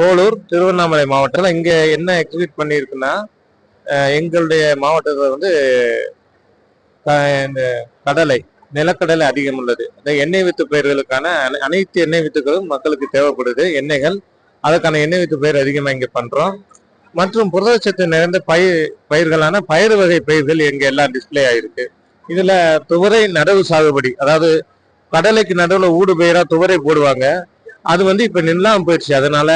போலூர் திருவண்ணாமலை மாவட்டத்தில் இங்கே என்ன எக்ஸிக்யூட் பண்ணியிருக்குன்னா எங்களுடைய மாவட்டத்தில் வந்து இந்த கடலை நிலக்கடலை அதிகம் உள்ளது. இந்த எண்ணெய் வித்து பயிர்களுக்கான அனை- அனைத்து எண்ணெய் வித்துக்களும் மக்களுக்கு தேவைப்படுது. எண்ணெய்கள் அதற்கான எண்ணெய் வித்து பயிர் அதிகமாக இங்கே பண்ணுறோம் மற்றும் புரதச்சத்து நிறைந்த பயிர் பயிர்களான பயிர் வகை பயிர்கள் இங்கே எல்லாம் டிஸ்ப்ளே ஆயிருக்கு. இதில் துவரை நடவு சாகுபடி அதாவது கடலைக்கு நடுவில் ஊடு பயிராக துவரை போடுவாங்க. அது வந்து இப்போ நில்லாமல் போயிடுச்சு. அதனால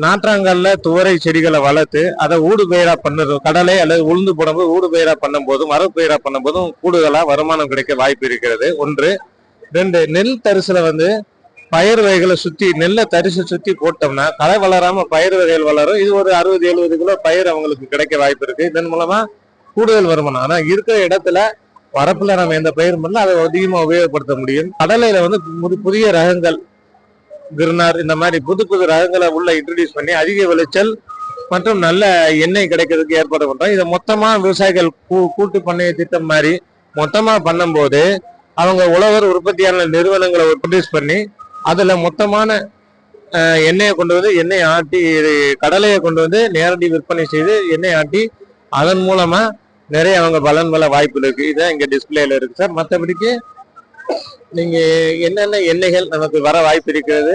நாற்றாங்கல்ல துவரை செடிகளை வளர்த்து அதை ஊடு பயிரா பண்ணுறது கடலை அல்லது உளுந்து போடும்போது ஊடு பயிரா பண்ணும் போதும் மரபு பயிரா பண்ணும் போதும் கூடுதலா வருமானம் கிடைக்க வாய்ப்பு இருக்கிறது. ஒன்று. ரெண்டு நெல் தரிசுல வந்து பயிர் வகைகளை சுத்தி நெல்லை தரிசு சுத்தி போட்டோம்னா களை வளராம பயிர் வகைகள் வளரும். இது ஒரு அறுபது எழுபது கிலோ பயிர் அவங்களுக்கு கிடைக்க வாய்ப்பு இருக்கு. இதன் மூலமா கூடுதல் வருமானம். ஆனா இருக்கிற இடத்துல வரப்புல நம்ம எந்த பயிர் பண்ணல அதை அதிகமா உபயோகப்படுத்த முடியும். கடலையில வந்து புது- புதிய ரகங்கள் கிருனார் இந்த மாதிரி புது புது ரகங்களை உள்ள இன்ட்ரடியூஸ் பண்ணி அதிக விளைச்சல் மற்றும் நல்ல எண்ணெய் கிடைக்கிறதுக்கு ஏற்பாடு பண்றோம். இதை மொத்தமா விவசாயிகள் கூ- கூட்டு பண்ணைய திட்டம் மாதிரி மொத்தமா பண்ணும்போது அவங்க உழவர் உற்பத்தியான நிறுவனங்களை ப்ரொடியூஸ் பண்ணி அதுல மொத்தமான எண்ணெயை கொண்டு வந்து எண்ணெய் ஆட்டி இது கடலையை கொண்டு வந்து நேரடி விற்பனை செய்து எண்ணெய் ஆட்டி அதன் மூலமா நிறைய அவங்க பலன் பல வாய்ப்பு இருக்கு. இதான் இங்க டிஸ்பிளேல இருக்கு சார். மற்றபடிக்கு நீங்க என்னென்ன எண்ணெய்கள் நமக்கு வர வாய்ப்பு இருக்கிறது?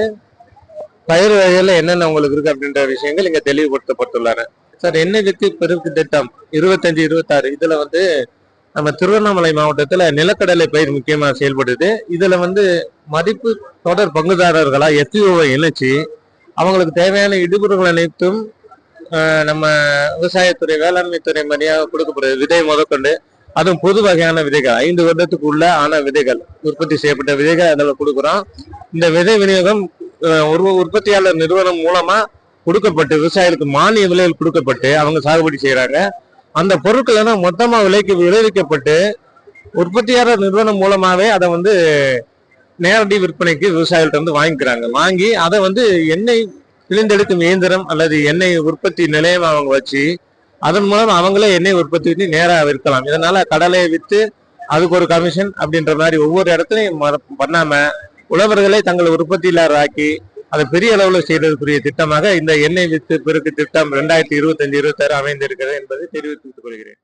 பயிர் வகைகள்ல என்னென்ன உங்களுக்கு இருக்கு அப்படின்ற விஷயங்கள் இங்க தெளிவுபடுத்தப்பட்டுள்ளன. சார் எண்ணெய் வித்து பெருக்கு திட்டம் இருபத்தஞ்சு இருபத்தாறு. இதுல வந்து நம்ம திருவண்ணாமலை மாவட்டத்துல நிலக்கடலை பயிர் முக்கியமா செயல்படுது. இதுல வந்து மதிப்பு தொடர் பங்குதாரர்களா எத்திஓவை இணைச்சு அவங்களுக்கு தேவையான இடுபொருள்கள் அனைத்தும் நம்ம விவசாயத்துறை வேளாண்மை துறை மாதிரியாக கொடுக்கப்படுது. விதை முதற்கொண்டு அதுவும் பொது வகையான விதைகள். ஐந்து வருடத்துக்குள்ள ஆன விதைகள். உற்பத்தி செய்யப்பட்ட விதைகள் அதில் கொடுக்குறோம். இந்த விதை விநியோகம் ஒரு உற்பத்தியாளர் நிறுவனம் மூலமா கொடுக்கப்பட்டு விவசாயிகளுக்கு மானிய விலையில் கொடுக்கப்பட்டு அவங்க சாகுபடி செய்யறாங்க அந்த பொருட்கள் எல்லாம் மொத்தமா விலைக்கு விளைவிக்கப்பட்டு உற்பத்தியாளர் நிறுவனம் மூலமாவே அதை வந்து நேரடி விற்பனைக்கு விவசாயிகள்ட்ட வந்து வாங்கிக்கிறாங்க. வாங்கி அதை வந்து எண்ணெய் பிழிந்தெடுக்கும் இயந்திரம் அல்லது எண்ணெய் உற்பத்தி நிலையம் அவங்க வச்சு அதன் மூலம் அவங்களே எண்ணெய் உற்பத்தி பண்ணி நேராக விற்கலாம். இதனால கடலையை விற்று அதுக்கு ஒரு கமிஷன் அப்படின்ற மாதிரி ஒவ்வொரு இடத்துலையும் மற- பண்ணாம உழவர்களை தங்கள் உற்பத்தியாளராக்கி அதை பெரிய அளவில் செய்யறதுக்குரிய திட்டமாக இந்த எண்ணெய் வித்து பெருக்கு திட்டம் ரெண்டாயிரத்தி இருபத்தஞ்சு இருபத்தாறு அமைந்திருக்கிறது என்பதை தெரிவித்துக் கொள்கிறேன்.